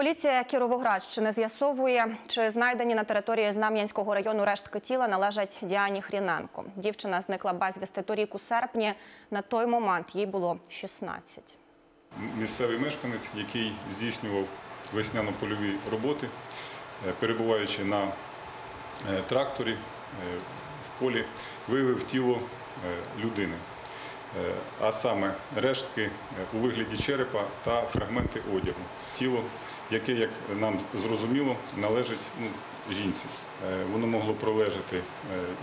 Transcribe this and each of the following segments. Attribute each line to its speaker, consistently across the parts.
Speaker 1: Поліція Кіровоградщини з'ясовує, чи знайдені на території Знам'янського району рештки тіла належать Діані Хріненко. Дівчина зникла безвісти торік у серпні. На той момент їй було 16.
Speaker 2: місцевий мешканець, який здійснював весняно-польові роботи, е, перебуваючи на е, тракторі е, в полі, виявив тіло людини, а саме рештки у вигляді черепа та фрагменти одягу. Тіло, яке, як нам зрозуміло, належить ну, жінці. Е, Воно могло пролежати е,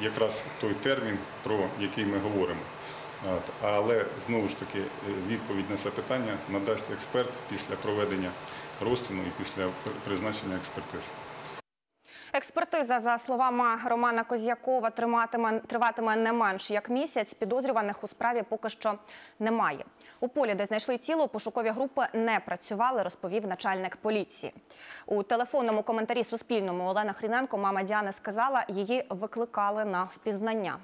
Speaker 2: якраз той термін, про який ми говоримо. Але знову ж таки е, відповідь на це питання надасть експерт після проведення розтину і після призначення експертиз.
Speaker 1: Експертиза, за словами Романа Козякова, триматиме, триватиме не менш як місяць. Підозрюваних у справі поки що немає. У полі, де знайшли тіло, пошукові групи не працювали, розповів начальник поліції. У телефонному коментарі Суспільному Олена Хріненко, мама Діани, сказала, її викликали на впізнання.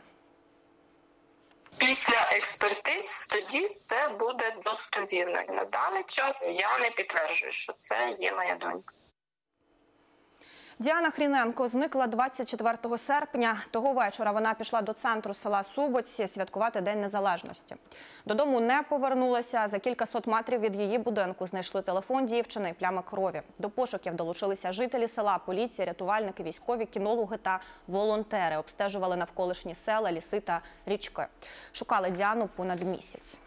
Speaker 3: Після експертиз тоді це буде достовірно. На даний час я не підтверджую, що це є моя донька.
Speaker 1: Діана Хріненко зникла 24 серпня. Того вечора вона пішла до центру села Субоці святкувати День Незалежності. Додому не повернулася. За кількасот метрів від її будинку знайшли телефон дівчини і плями крові. До пошуків долучилися жителі села, поліція, рятувальники, військові, кінологи та волонтери. Обстежували навколишні села, ліси та річки. Шукали Діану понад місяць.